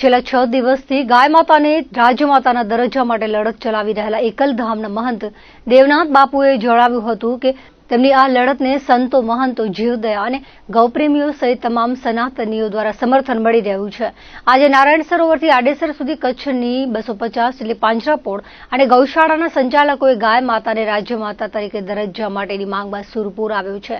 છેલ્લા છ દિવસથી ગાય માતાને રાજ્યમાતાના દરજ્જા માટે લડત ચલાવી રહેલા એકલધામના મહંત દેવનાથ બાપુએ જણાવ્યું હતું કે તેમની આ લડતને સંતો મહંતો જીવદયા અને ગૌપ્રેમીઓ સહિત તમામ સનાતનીઓ દ્વારા સમર્થન મળી રહ્યું છે. આજે નારાયણ સરોવરથી આડેસર સુધી કચ્છની બસો પચાસ એટલે પાંજરાપોળ અને ગૌશાળાના સંચાલકોએ ગાય માતાને રાજ્ય માતા તરીકે દરજ્જા માટેની માંગમાં સુરપુર આવ્યો છે.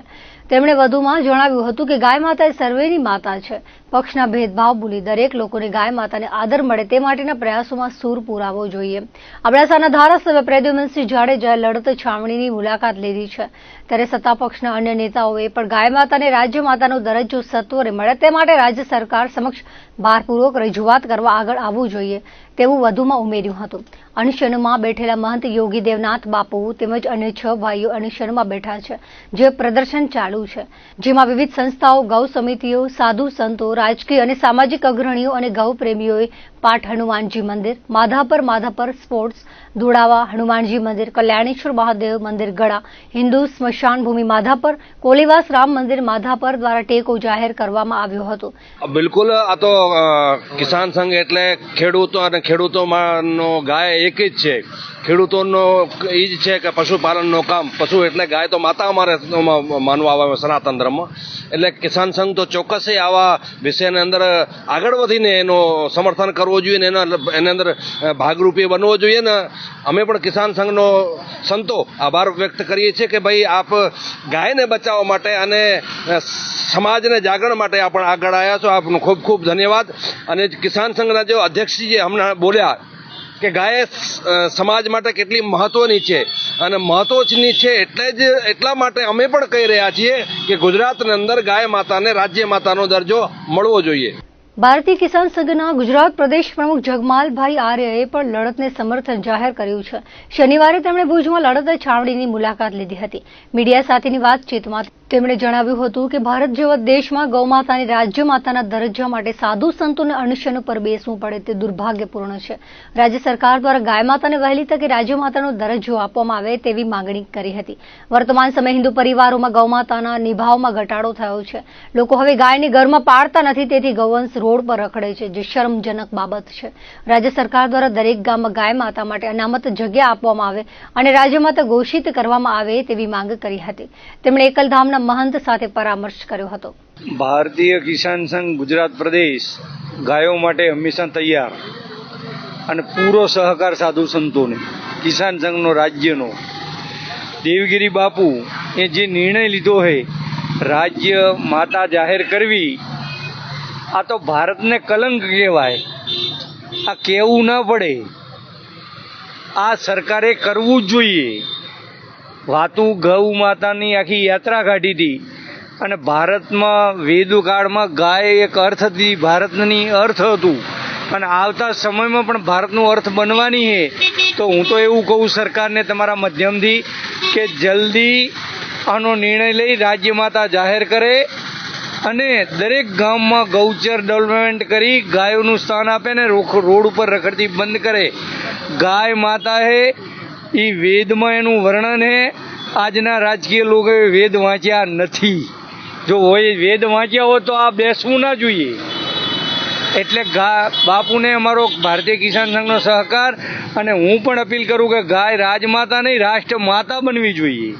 તેમણે વધુમાં જણાવ્યું હતું કે ગાય માતા એ સર્વેની માતા છે. પક્ષના ભેદભાવ ભૂલી દરેક લોકોને ગાય માતાને આદર મળે તે માટેના પ્રયાસોમાં સૂર પુરાવો જોઈએ. અબડાસાના ધારાસભ્ય પ્રદ્યુમનસિંહ જાડેજાએ લડત છાવણીની મુલાકાત લીધી છે. ત્યારે સત્તા પક્ષના અન્ય નેતાઓએ પણ ગાય માતાને રાજ્ય માતાનો દરજ્જો સત્વરે મળે તે માટે રાજ્ય સરકાર સમક્ષ ભારપૂર્વક રજૂઆત કરવા આગળ આવવું જોઈએ તેવું વધુમાં ઉમેર્યું હતું. અનશનમાં બેઠેલા મહંત યોગી દેવનાથ બાપુ તેમજ અન્ય છ ભાઈઓ અનશનમાં બેઠા છે. જે પ્રદર્શન ચાલુ છે. જેમાં વિવિધ સંસ્થાઓ, ગૌ સમિતિઓ, સાધુ સંતો, રાજકીય અને સામાજિક અગ્રણીઓ અને ગૌ પાઠ હનુમાનજી મંદિર, માધાપર માધાપર સ્પોર્ટ્સ, ધોળાવા હનુમાનજી મંદિર, કલ્યાણેશ્વર મહાદેવ મંદિર ગળા, હિન્દુ સ્મશાન ભૂમિ માધાપર, કોલેવાસ રામ મંદિર માધાપર દ્વારા ટેકો જાહેર કરવામાં આવ્યો હતો. બિલકુલ, આ તો કિસાન સંઘ એટલે ખેડૂતો અને ખેડૂતોમાંનો ગાય એક જ છે. ખેડૂતોનો એ જ છે કે પશુપાલનનું કામ. પશુ એટલે ગાય તો માતા અમારે માનવા આવે સનાતન ધર્મ. એટલે કિસાન સંઘ તો ચોક્કસ આવા વિષયની અંદર આગળ વધીને એનું સમર્થન કરવું જોઈએ ને એના એની અંદર ભાગરૂપે બનવો જોઈએ ને. અમે પણ કિસાન સંઘનો સંતો આભાર વ્યક્ત કરીએ છીએ કે ભાઈ આપ ગાયને બચાવવા માટે અને સમાજને જાગરણ માટે આપણે આગળ આવ્યા છો. આપનો ખૂબ ખૂબ ધન્યવાદ. અને કિસાન સંઘના જે અધ્યક્ષજી હમણાં બોલ્યા કે ગાય સમાજ માટે કેટલી મહત્વની છે? અને મહત્વની છે એટલે જ, એટલા માટે અમે પણ કહી રહ્યા છીએ કે ગુજરાતની અંદર ગાય માતાને રાજ્ય માતાનો દરજ્જો મળવો જોઈએ. ભારતીય કિસાન સંઘના ગુજરાત પ્રદેશ પ્રમુખ જગમાલભાઈ આર્યએ પણ લડતને સમર્થન જાહેર કર્યું છે. શનિવારે તેમણે ભુજમાં લડત છાવણીની મુલાકાત લીધી હતી. મીડિયા સાથેની વાતચીતમાં તેમણે જણાવ્યું હતું કે ભારત જેવા દેશમાં ગૌમાતાની રાજ્ય માતાના દરજ્જા માટે સાધુ સંતોને અનશન પર બેસવું પડે તે દુર્ભાગ્યપૂર્ણ છે. રાજ્ય સરકાર દ્વારા ગાય માતાને વહેલી તકે રાજ્ય માતાનો દરજ્જો આપવામાં આવે તેવી માંગણી કરી હતી. વર્તમાન સમયે હિન્દુ પરિવારોમાં ગૌમાતાના નિભાવમાં ઘટાડો થયો છે. લોકો હવે ગાયની ઘરમાં પાળતા નથી, તેથી ગૌવંશ રોડ પર રખડે છે, જે શરમજનક બાબત છે. રાજ્ય સરકાર દ્વારા દરેક ગામમાં ગાય માતા માટે અનામત જગ્યા આપવામાં આવે અને રાજ્ય માતા ઘોષિત કરવામાં આવે તેવી માંગ કરી હતી. તેમણે એકલધામના મહંત સાથે પરામર્શ કર્યો હતો. ભારતીય કિસાન સંઘ ગુજરાત પ્રદેશ ગાયો માટે હંમેશા તૈયાર અને પૂરો સહકાર સાધુ સંતોને, કિસાન સંઘનો રાજ્યનો. દેવગીરી બાપુ એ જે નિર્ણય લીધો છે રાજ્ય માતા જાહેર કરવી, આ તો ભારતને કલંક કહેવાય. આ કહેવું ના પડે. આ સરકારે કરવું જ જોઈએ. વાતું ગૌ માતાની આખી યાત્રા કાઢી હતી. અને ભારતમાં વેદુકાળમાં ગાય એક અર્થ હતી, ભારતની અર્થ હતું. અને આવતા સમયમાં પણ ભારતનું અર્થ બનવાની છે. તો હું તો એવું કહું સરકારને તમારા માધ્યમથી કે જલ્દી આનો નિર્ણય લઈ રાજ્ય માતા જાહેર કરે અને દરેક ગામમાં ગૌચર ડેવલપમેન્ટ કરી ગાયોનું સ્થાન આપે ને રોડ ઉપર રખડતી બંધ કરે. ગાય માતા હે એ વેદમાં એનું વર્ણન હે. આજના રાજકીય લોકોએ વેદ વાંચ્યા નથી. જો હોય વેદ વાંચ્યા હોય તો આ બેસવું ના જોઈએ. એટલે ગા, બાપુને અમારો ભારતીય કિસાન સંઘનો સહકાર અને હું પણ અપીલ કરું કે ગાય રાજમાતા નહીં રાષ્ટ્ર માતા બનવી જોઈએ.